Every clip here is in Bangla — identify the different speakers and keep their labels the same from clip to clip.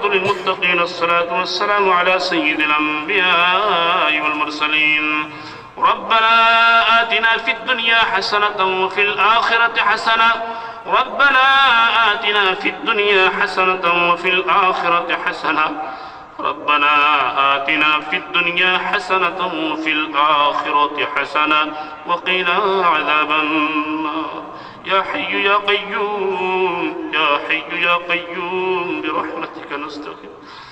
Speaker 1: والعاقبة للمتقين الصلاة والسلام على سيد الأنبياء والمرسلين. ربنا آتنا في الدنيا حسنة وفي الآخرة حسنة. ربنا آتنا في الدنيا حسنة وفي الآخرة حسنة. ربنا آتنا في الدنيا حسنة وفي الآخرة حسنة. وقنا عذاب النار. يا حي يا قيوم يا حي يا قيوم برحمتك نستغيث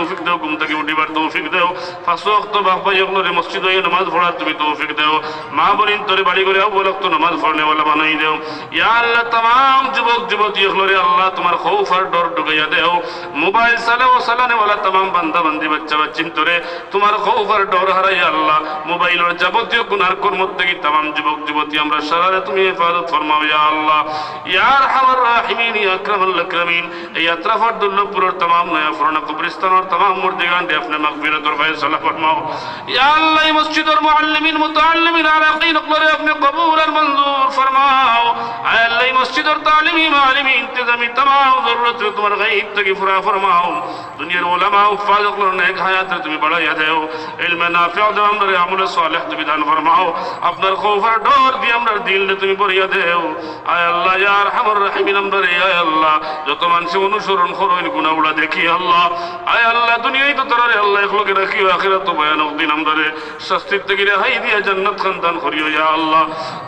Speaker 1: তৌফিক দেও, ঘুম থেকে উঠিবার তৌফিক দেও। ফাঁসক্ত বাহবাই এগুলোরে মসজিদ হয়ে নমাজ পড়ার তুমি তৌফিক দেও। মা বলিন তোরে বাড়ি করে অবলক্ত নমাজ পড়নে বলা বানাই দেও। ইয়া আল্লাহ, তাম যুবক, যুবতী এগুলোরে আল্লাহ তোমার খৌফ আর ডর ঢুকাইয়া দেও। মোবাইল চালে ও চালানে বলা তাম বান্ধা বান্ধি বাচ্চা বাচ্চিন তোরে তোমার খৌফ আর ডর হারাই আল্লাহ মোবাইলের যাবতীয় গুনার কর্ম থেকে তাম যুবক, যুবতী, আমরা সারা তুমি হেফাজত ফরমাও ইয়া আল্লাহ। ইয়ার হাওয়ার রাহিমিন, ইয়া আকরামুল আকরামিন। এই আত্রাফার দুর্লভপুরের তাম নয়া ফরনা কবরিস্তানর तमाम मुर्दिगान दे अपने मकबीरत और फैसला फरमाओ या अल्लाह मस्जिद और मुअल्लिमीन मुतअल्लिमीन आरकीन अपने कबूल और मंजूर फरमा এই মসজিদের তালিমি মালিমি ইন্তজামি তমাম জরুরত। তোমার গায়েব থেকে ফুরা ফরমাও। দুনিয়ার ওলামা ও করো নেক হায়াতে তুমি বাড়াইয়া দেও। ইলমে নাফিয়া দেও আমরা আমলে সালেহ তুমি দান ফরমাও। আপনার খৌফার ডর দিয়ে আমরা দিলে তুমি ভরিয়া দেও। আয় আল্লাহ, ইয়া আরহামুর রাহিমিন আমরা রে আয় আল্লাহ, যত মানুষ অনুসরণ করো, এই গুনাহগুলা দেখি আল্লাহ। আয় আল্লাহ, দুনিয়ায় তো তোরা আল্লাহ এখলোকে রাখিও আখিরাত তো ভয়ানক দিন আমরা শাস্তির থেকে রেহাই দিয়া জান্নাত খান দান করিও, ইয়া আল্লাহ।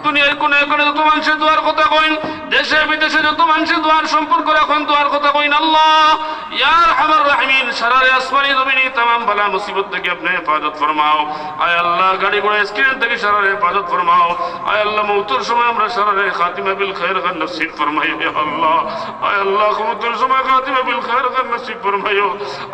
Speaker 1: দুনিয়ার কোনে কোনে যত মানুষের দোয়ার কথা কইন দেশে বিদেশে যত মানুষের দোয়ার সম্পর্ক এখন দোয়ার কথা কইন আল্লাহ। ইয়ার সারারে আসমানি জমিনি তাম বালা মুসিবত থেকে আপনি হেফাজত ফরমাও। আয় আল্লাহ গাড়ি ঘোড়া স্ক্রিন থেকে সারারে হেফাজত ফরমাও। আয় আল্লাহ মৌতুর সময় আমরা সারারে খাতিমা বিল খায়ের খান নসিব ফরমাইও আল্লাহ। আয় আল্লাহ মৌতুর সময় খাতিমা বিল খায়ের খান নসিব ফরমাইও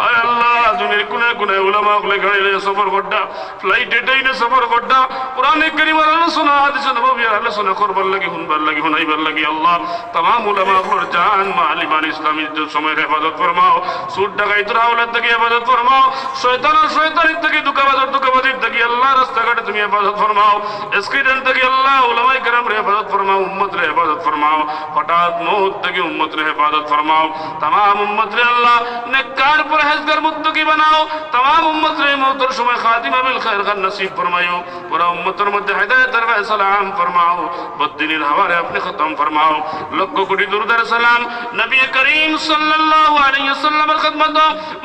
Speaker 1: আয় আল্লাহ দুনিয়ার কোনে কোনে উলামা হলে গাড়ি সফর করডা ফ্লাইট এটাই না সফর করডা, কোরআনে কারিমার আলোচনা, হাদিস নববীর আলোচনা করবার লাগি, শুনবার লাগি, শুনাইবার লাগি, আল্লাহ। তাম উলামা হল জান মা আলিমান ইসলামী সময়ের হেফাজত ফরমাও। সুর ডাকাইতরা আওলাদ থেকে হেফাজত ফরমাও শয়তান আর শয়তানির থেকে দুকাবাজর দুকাবাজির থেকে আল্লাহ রাস্তাঘাটে তুমি হেফাজত ফরমাও এক্সিডেন্ট থেকে আল্লাহ উলামায়ে কেরাম রে হেফাজত ফরমাও উম্মত রে হেফাজত ফরমাও হঠাৎ মৌত থেকে উম্মত রে হেফাজত ফরমাও तमाम উম্মত রে আল্লাহ নেককার পরহেজগার মুত্তাকি বানাও तमाम উম্মত রে মৌতের সময় খাতিমা বিল খায়র খান নসিব ফরমাইও পুরা উম্মতের মধ্যে হেদায়েতের সালাম ফরমাও বদিনের হাওয়ারে আপনি খতম ফরমাও লক্ষ কোটি দুরুদার সালাম নবী করিম সাল্লাল্লাহু আলাইহি ওয়াসাল্লামের খিদমত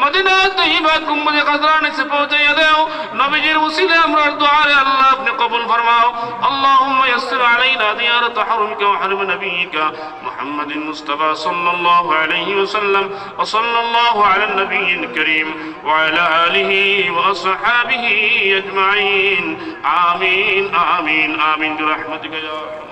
Speaker 1: মদিনা তৈয়বা কুম্বুজে কাজরানে সে পৌঁছাইয়া দাও নবীজির উসিলে আমরা দোয়া রে আল্লাহ আপনি কবুল ফরমাও আল্লাহুম্মা ইয়াসসির আলাইনা দিয়ারাত হারমিকা ওয়া হারম নবিয়িকা মুহাম্মাদিন মুস্তাফা সাল্লাল্লাহু আলাইহি ওয়াসাল্লাম ওয়া সাল্লাল্লাহু আলা নবিয়িল করিম ওয়া আলা আলিহি ওয়া আসহাবিহি আজমাইন আমিন আমিন আমিন برحمتك يا ارحم